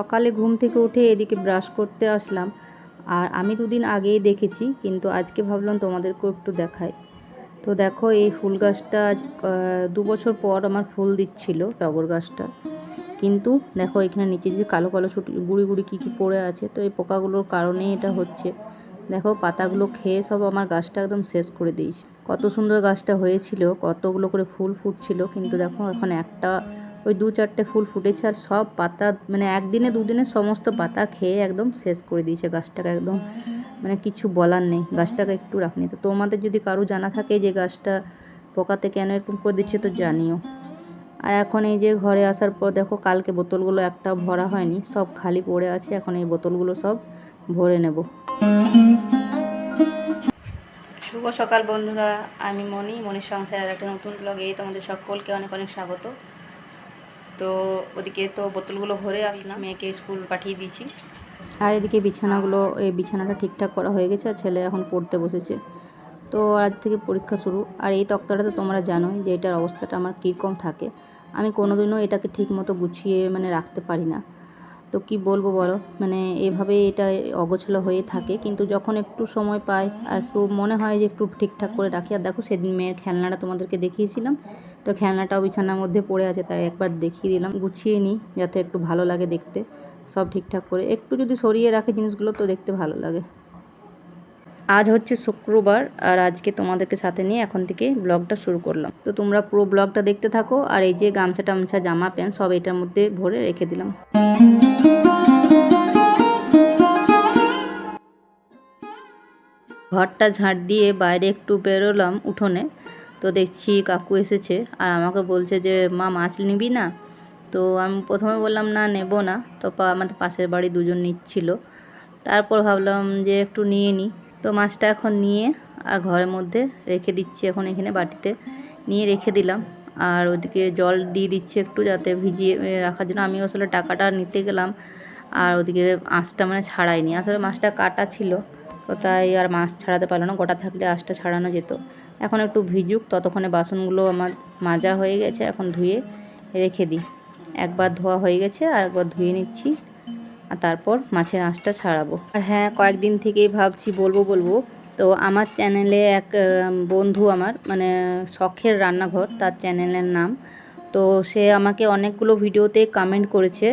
সকালে ঘুম থেকে উঠে এদিকে ব্রাশ করতে আসলাম। আর আমি দুদিন আগেই দেখেছি, কিন্তু আজকে ভাবলাম তোমাদেরকেও একটু দেখাই। তো দেখো, এই ফুল গাছটা আজ দু বছর পর আমার ফুল দিচ্ছিল টগর গাছটা। কিন্তু দেখো, এখানে নিচে যে কালো কালো ছুটি, গুড়ি গুড়ি কী কী পড়ে আছে, তো এই পোকাগুলোর কারণেই এটা হচ্ছে। দেখো, পাতাগুলো খেয়ে সব আমার গাছটা একদম শেষ করে দিয়েছে। কত সুন্দর গাছটা হয়েছিল, কতগুলো করে ফুল ফুটছিল, কিন্তু দেখো, এখন একটা ওই দু চারটে ফুল ফুটেছে আর সব পাতা মানে একদিনে দুদিনে সমস্ত পাতা খেয়ে একদম শেষ করে দিয়েছে গাছটাকে একদম। মানে কিছু বলার নেই, গাছটাকে একটু রাখনি। তো তোমাদের যদি কারও জানা থাকে যে গাছটা পোকাতে কেন এরকম করে দিচ্ছে, তো জানিও। আর এখন এই যে ঘরে আসার পর দেখো কালকে বোতলগুলো একটা ভরা হয়নি, সব খালি পড়ে আছে। এখন এই বোতলগুলো সব ভরে নেব। শুভ সকাল বন্ধুরা, আমি মনি মনির সংসারের একটা নতুন ব্লগে তোমাদের সকলকে অনেক অনেক স্বাগত। তো ওদিকে তো বোতলগুলো ভরে আসলাম। মেয়েকে স্কুল পাঠিয়ে দিয়েছি। আর এদিকে বিছানাগুলো এই বিছানাটা ঠিকঠাক করা হয়ে গেছে, আর ছেলে এখন পড়তে বসেছে। তো আজ থেকে পরীক্ষা শুরু। আর এই তক্তাটা তো তোমরা জানোই যে এটার অবস্থাটা আমার কীরকম থাকে। আমি কোনোদিনও এটাকে ঠিক মতো গুছিয়ে মানে রাখতে পারি না। তো কি বলব বলো? মানে এভাবে এটা অগোছালো হয়ে থাকে। কিন্তু যখন একটু সময় পাই একটু মনে হয় যে একটু ঠিকঠাক করে রাখি, আর দেখো সেদিন মেয়ের খেলনাটা তোমাদেরকে দেখিয়েছিলাম, তো খেলনাটাও বিছানার মধ্যে পড়ে আছে, তাই একবার দেখিয়ে দিলাম। গুছিয়ে নিই যাতে একটু ভালো লাগে দেখতে, সব ঠিকঠাক করে। একটু যদি সরিয়ে রাখে জিনিসগুলো, তো দেখতে ভালো লাগে। আজ হচ্ছে শুক্রবার, আর আজকে তোমাদেরকে সাথে নিয়ে এখন থেকে ব্লগটা শুরু করলাম। তো তোমরা পুরো ব্লগটা দেখতে থাকো, আর এই যে গামছা টামছা জামা প্যান্ট সব এটার মধ্যে ভরে রেখে দিলাম। ঘরটা ঝাঁট দিয়ে বাইরে একটু বেরোলাম উঠোনে। তো দেখছি কাকু এসেছে আর আমাকে বলছে যে, মা, মাছ নিবি না? তো আমি প্রথমে বললাম, না, নেব না। তো আমাদের পাশের বাড়ি দুজন নিচ্ছিল। তারপর ভাবলাম যে, একটু নিয়ে নিই তো মাছটা এখন নিয়ে আর ঘরের মধ্যে রেখে দিচ্ছি এখন এখানে বাটিতে। নিয়ে রেখে দিলাম। আর ওদিকে জল দিয়ে দিচ্ছে একটু যাতে ভিজিয়ে রাখার জন্য। আমি আসলে টাকাটা নিতে গেলাম আর ওদিকে আঁশটা মানে ছাড়াইনি আসলে মাছটা কাটা ছিল, তো তাই আর মাছ ছাড়াতে পারল না। গোটা থাকলে আঁশটা ছাড়ানো যেত। এখন একটু ভিজুক, ততক্ষণে বাসনগুলো আমার মাজা হয়ে গেছে। এখন ধুয়ে রেখে দিই। একবার ধোয়া হয়ে গেছে আর একবার ধুয়ে নিচ্ছি। আর তারপর মাছের আঁশটা ছাড়াবো। আর হ্যাঁ কয়েকদিন থেকেই ভাবছি, বলব বলব তো আমার চ্যানেলে এক বন্ধু আমার মানে শখের রান্নাঘর, তার চ্যানেলের নাম। তো সে আমাকে অনেকগুলো ভিডিওতে কমেন্ট করেছে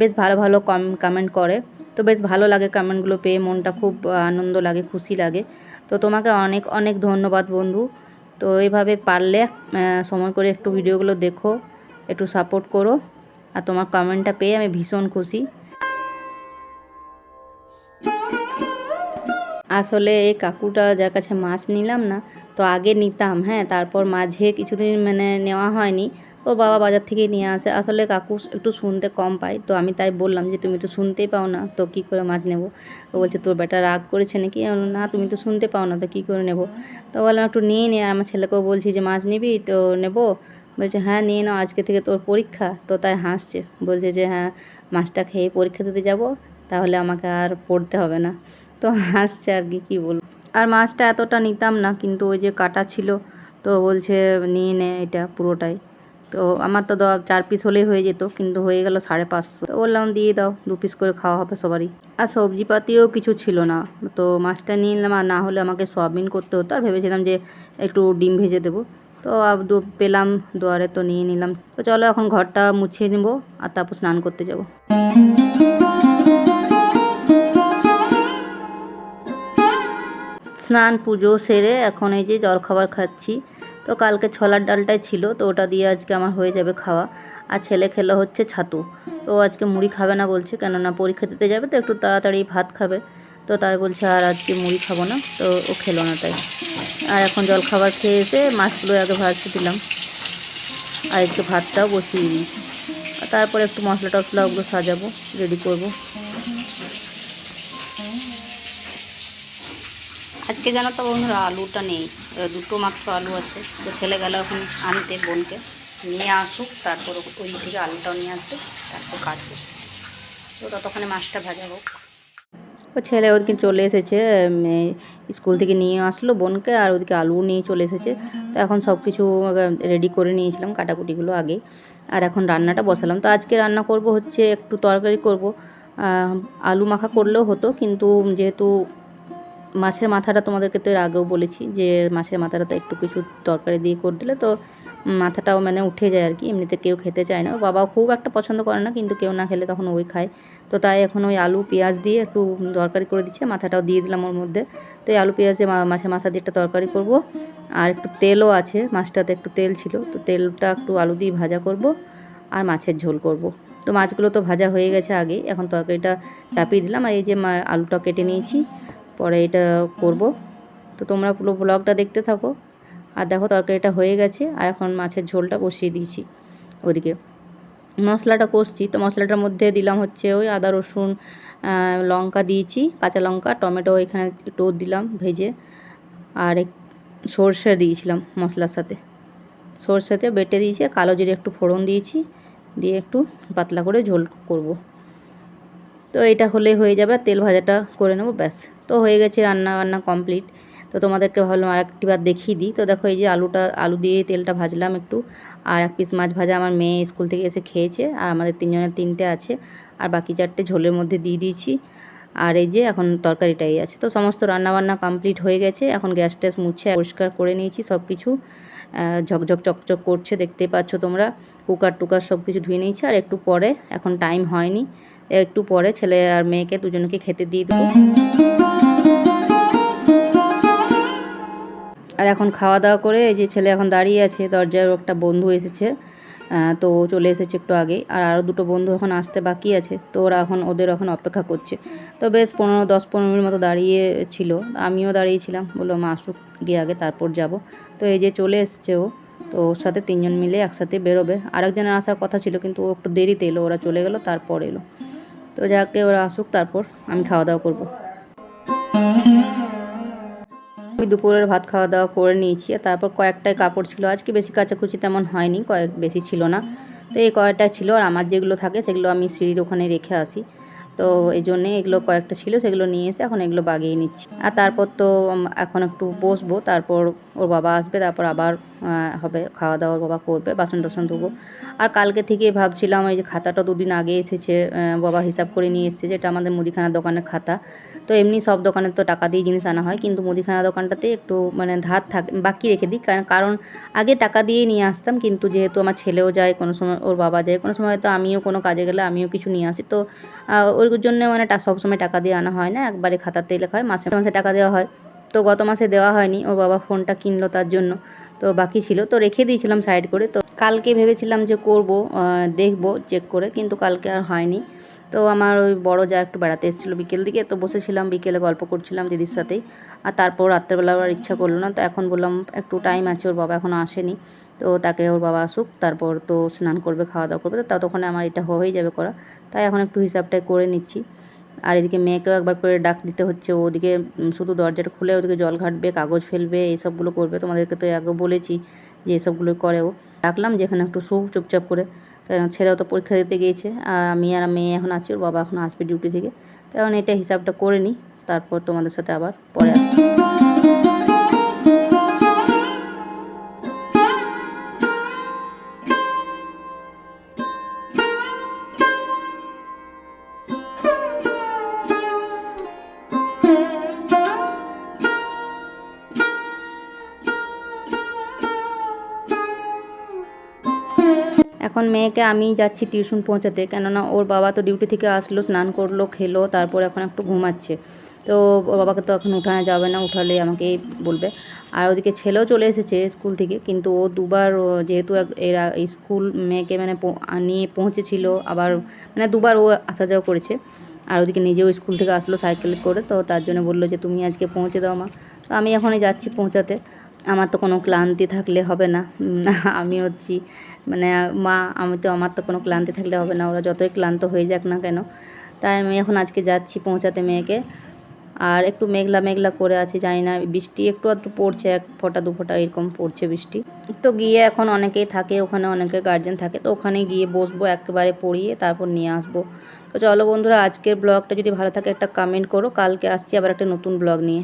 বেশ ভালো ভালো কম কমেন্ট করে। তো বেশ ভালো লাগে কমেন্টগুলো পেয়ে, মনটা খুব আনন্দ লাগে, খুশি লাগে। তো তোমাকে অনেক অনেক ধন্যবাদ বন্ধু। তো এইভাবে পারলে সময় করে একটু ভিডিওগুলো দেখো, একটু সাপোর্ট করো। আর তোমার কমেন্টটা পেয়ে আমি ভীষণ খুশি। আসলে এই কাকুটা যার কাছে মাছ নিলাম না, তো আগে নিতাম হ্যাঁ তারপর মাঝে কিছুদিন মানে নেওয়া হয়নি ওর বাবা বাজার থেকে নিয়ে আসে। আসলে কাকু একটু শুনতে কম পায়, তো আমি তাই বললাম যে, তুমি তো শুনতেই পাও না, তো কী করে মাছ নেব? ও বলছে, তোর বেটা রাগ করেছে নাকি? না, তুমি তো শুনতে পাও না, তো কী করে নেব? তো বললাম, একটু নিয়ে নে। আর আমার ছেলেকেও বলছি যে, মাছ নিবি তো নেব? বলছে হ্যাঁ নিয়ে নাও, আজকে থেকে তোর পরীক্ষা। তো তাই হাসছে, বলছে যে হ্যাঁ মাছটা খেয়ে পরীক্ষা দিতে যাব, তাহলে আমাকে আর পড়তে হবে না। তো হাসছে আর কি, কী বলব। আর মাছটা এতটা নিতাম না, কিন্তু ওই যে কাটা ছিল, তো বলছে নিয়ে নে এটা পুরোটাই। তো আমার তো চার পিস হলেই হয়ে যেত, কিন্তু হয়ে গেল সাড়ে পাঁচশো। তো বললাম দিয়ে দাও, দু পিস করে খাওয়া হবে সবারই। আর সবজিপাতিও কিছু ছিল না, তো মাছটা নিয়ে নিলাম, আর না হলে আমাকে সয়াবিন করতে হতো। আর ভেবেছিলাম যে একটু ডিম ভেজে দেবো। তো পেলাম দুয়ারে, তো নিয়ে নিলাম। তো চলো এখন ঘরটা মুছিয়ে নেব, আর তারপর স্নান করতে যাব। স্নান, পুজো সেরে এখন এই যে জলখাবার খাচ্ছি। তো কালকে ছোলার ডালটাই ছিল, তো ওটা দিয়ে আজকে আমার হয়ে যাবে খাওয়া। আর ছেলে খেলো হচ্ছে ছাতু। তো আজকে মুড়ি খাবে না বলছে, কেননা পরীক্ষা দিতে যাবে, তো একটু তাড়াতাড়ি ভাত খাবে। তো তাই বলছে আর আজকে মুড়ি খাব না, তো ও খেলো না তাই। আর এখন জলখাবার খেয়ে এসে মাছগুলো আগে ভাজতে দিলাম। আর একটু ভাতটাও বসিয়ে দিয়েছি। তারপরে একটু মশলা টশলা ওগুলো সাজাবো রেডি করব। আজকে জানো তো বন্ধুরা, আলুটা নেই। দুটো মাত্র আলু আছে। তো ছেলে গেল এখন আনতে বোনকে। নিয়ে আসুক, তারপর ওই থেকে আলুটাও নিয়ে আসবে, তারপর কাটবো তো ততক্ষণে মাছটা ভাজা হোক। ও ছেলে ওদিকে চলে এসেছে স্কুল থেকে নিয়ে আসলো বোনকে, আর ওদিকে আলু নিয়ে চলে এসেছে। তো এখন সব কিছু রেডি করে নিয়েছিলাম কাটাকুটিগুলো আগে। আর এখন রান্নাটা বসালাম। তো আজকে রান্না করব হচ্ছে একটু তরকারি করব। আলু মাখা করলেও হতো, কিন্তু যেহেতু মাছের মাথাটা তোমাদেরকে তো এর আগেও বলেছি যে মাছের মাথাটা তো একটু কিছু তরকারি দিয়ে করে দিলে তো মাথাটাও মানে উঠে যায় আর কি, এমনিতে কেউ খেতে চায় না। বাবাও খুব একটা পছন্দ করে না, কিন্তু কেউ না খেলে তখন ওই খায়। তো তাই এখন ওই আলু, পেঁয়াজ দিয়ে একটু তরকারি করে দিচ্ছে, মাথাটাও দিয়ে দিলাম ওর মধ্যে। তো এই আলু, পেঁয়াজে মাছের মাথা দিয়ে একটা তরকারি করব। আর একটু তেলও আছে, মাছটাতে একটু তেল ছিল, তো তেলটা একটু আলু দিয়ে ভাজা করব আর মাছের ঝোল করব। তো মাছগুলো তো ভাজা হয়ে গেছে আগে, এখন তরকারিটা চাপিয়ে দিলাম। আর এই যে আলুটা কেটে নিয়েছি পরে এটা করব। তো তোমরা পুরো ব্লগটা দেখতে থাকো। আর দেখো তরকারিটা হয়ে গেছে, আর এখন মাছের ঝোলটা বসিয়ে দিয়েছি ওদিকে। মশলাটা কষছি, তো মশলাটার মধ্যে দিলাম হচ্ছে ওই আদা, রসুন লঙ্কা দিয়েছি, কাঁচা লঙ্কা, টমেটো, এখানে একটু দিলাম ভেজে। আর এক সর্ষে দিয়েছিলাম মশলার সাথে। সর্ষেতে বেটে দিয়েছি কালো জিরে একটু ফোড়ন দিয়েছি, দিয়ে একটু পাতলা করে ঝোল করব। তো এটা হলে হয়ে যাবে তেল ভাজাটা করে নেব, ব্যাস। তো হয়ে গেছে রান্না বান্না কমপ্লিট তো তোমাদেরকে ভাবলাম আর একটিবার দেখিয়ে দিই। তো দেখো এই যে আলুটা, আলু দিয়ে তেলটা ভাজলাম একটু। আর এক পিস মাছ ভাজা আমার মেয়ে স্কুল থেকে এসে খেয়েছে, আর আমাদের তিনজনের তিনটে আছে। আর বাকি চারটে ঝোলের মধ্যে দিয়ে দিয়েছি। আর এই যে এখন তরকারিটাই আছে। তো সমস্ত রান্নাবান্না কমপ্লিট হয়ে গেছে। এখন গ্যাস ট্যাস মুছে পরিষ্কার করে নিয়েছি সব কিছু ঝকঝক চকচক করছে, দেখতে পাচ্ছ তোমরা। কুকার টুকার সব কিছু ধুয়ে নিয়েছি, আর একটু পরে, এখন টাইম হয়নি, একটু পরে ছেলে আর মেয়েকে দুজনকে খেতে দিয়ে দেবো। আর এখন খাওয়া দাওয়া করে এই যে ছেলে এখন দাঁড়িয়ে আছে দরজায় একটা বন্ধু এসেছে তো চলে এসেছে একটু আগে আর আরও দুটো বন্ধু এখন আসতে বাকি আছে, তো ওরা এখন, ওদের এখন অপেক্ষা করছে। তো বেশ পনেরো, দশ পনেরো মিনিট মতো দাঁড়িয়ে ছিল, আমিও দাঁড়িয়েছিলাম বলল, মা আসুক, গিয়ে আগে তারপর যাব। তো এই যে চলে এসছে ও তো ওর সাথে তিনজন মিলে একসাথে বেরোবে। আরেকজনের আসার কথা ছিল, কিন্তু ও একটু দেরিতে এলো, ওরা চলে গেলো, তারপর এলো। তো যাকে ওরা আসুক, তারপর আমি খাওয়া দাওয়া করব। আমি দুপুরের ভাত খাওয়া দাওয়া করে নিয়েছি তারপর কয়েকটাই কাপড় ছিল। আজকে বেশি কাচাকুচি তেমন হয়নি, কয়েক বেশি ছিল না। তো এই কয়েকটা ছিল, আর আমার যেগুলো থাকে, সেগুলো আমি সিঁড়ির ওখানে রেখে আসি। তো এই জন্যে এগুলো কয়েকটা ছিল, সেগুলো নিয়ে এসে এখন এগুলো বাগিয়ে নিচ্ছি। আর তারপর তো এখন একটু বসবো, তারপর ওর বাবা আসবে, তারপর আবার হবে খাওয়া দাওয়া বাবা করবে বাসন টাসন ধুবো। আর কালকে থেকে ভাবছিলাম এই যে খাতাটা দুদিন আগে এসেছে বাবা হিসাব করে নিয়ে এসেছে, যেটা আমাদের মুদিখানার দোকানের খাতা। তো এমনি সব দোকানে তো টাকা দিয়ে জিনিস আনা হয়, কিন্তু মুদিখানা দোকানটাতে একটু মানে ধার থাক, বাকি রেখে দিই। কারণ আগে টাকা দিয়ে নিয়ে আসতাম, কিন্তু যেহেতু আমার ছেলেও যায়, কোনো সময় ওর বাবা যায়, কোনো সময় তো আমিও কোনো কাজে গেলে আমিও কিছু নিয়ে আসি। তো ওর জন্য মানে সবসময় টাকা দিয়ে আনা হয় না, একবারে খাতাতে লেখা হয়, মাসে মাসে টাকা দেওয়া হয়। তো গত মাসে দেওয়া হয়নি, ওর বাবা ফোনটা কিনলো তার জন্য, তো বাকি ছিল। তো রেখে দিয়েছিলাম সাইড করে, তো কালকে ভেবেছিলাম যে করব দেখব, চেক করে, কিন্তু কালকে আর হয়নি। তো আমার ওই বড় যা একটু বেড়াতে এসেছিল বিকেল দিকে, তো বসেছিলাম, বিকেলে গল্প করছিলাম দিদির সাথেই। আর তারপর রাত্রেবেলা আবার ইচ্ছা করল না, তো এখন বললাম একটু টাইম আছে, ওর বাবা এখনও আসেনি। তো তাকে ওর বাবা আসুক, তারপর তো স্নান করবে খাওয়া দাওয়া করবে, তো ততক্ষণে আমার এটা হয়েই যাবে করা। তাই এখন একটু হিসাবটাই করে নিচ্ছি। আর এদিকে মেয়েকেও একবার করে ডাক দিতে হচ্ছে ওদিকে শুধু দরজাটা খুলে ওদিকে জল ঘাটবে, কাগজ ফেলবে, এইসবগুলো করবে। তোমাদেরকে তো আগে বলেছি যে এসবগুলো করে ও। ডাকলাম যে এখানে একটু শো চুপচাপ করে। ছেলেও তো পরীক্ষা দিতে গিয়েছে, আর আমি আর মেয়ে এখন আছি, ওর বাবা এখন আসবে ডিউটি থেকে। তো এখন এটা হিসাবটা করে নিই, তারপর তোমাদের সাথে আবার পরে আসছি। এখন মেয়েকে আমি যাচ্ছি টিউশন পৌঁছাতে। কেননা ওর বাবা তো ডিউটি থেকে আসলো, স্নান করল, খেলো, তারপর এখন একটু ঘুমাচ্ছে। তো ওর বাবাকে তো এখন উঠানো যাবে না, উঠালে আমাকেই বলবে। আর ওদিকে ছেলেও চলে এসেছে স্কুল থেকে, কিন্তু ও দুবার যেহেতু এরা স্কুল মেয়েকে মানে নিয়ে পৌঁছেছিল, আবার মানে দুবার ও আসা যাওয়া করেছে। আর ওদিকে নিজেও স্কুল থেকে আসলো সাইকেল করে, তো তার জন্য বলল যে, তুমি আজকে পৌঁছে দাও মা। তো আমি এখনই যাচ্ছি পৌঁছাতে। আমার তো কোনো ক্লান্তি থাকলে হবে না। আমি হচ্ছি মানে মা, আমি তো, আমার তো কোনো ক্লান্তি থাকলে হবে না। ওরা যতই ক্লান্ত হয়ে যাক না কেন। তাই আমি এখন আজকে যাচ্ছি পৌঁছাতে মেয়েকে। আর একটু মেঘলা মেঘলা করে আছে, জানি না, বৃষ্টি একটু একটু পড়ছে, এক ফোঁটা, দু ফোঁটা এরকম পড়ছে বৃষ্টি। তো গিয়ে এখন অনেকেই থাকে, ওখানে অনেকে গার্জেন থাকে। তো ওখানে গিয়ে বসবো, একেবারে পড়িয়ে তারপর নিয়ে আসব। তো চলো বন্ধুরা, আজকের ব্লগটা যদি ভালো থাকে একটা কমেন্ট করো। কালকে আসছি আবার একটা নতুন ব্লগ নিয়ে।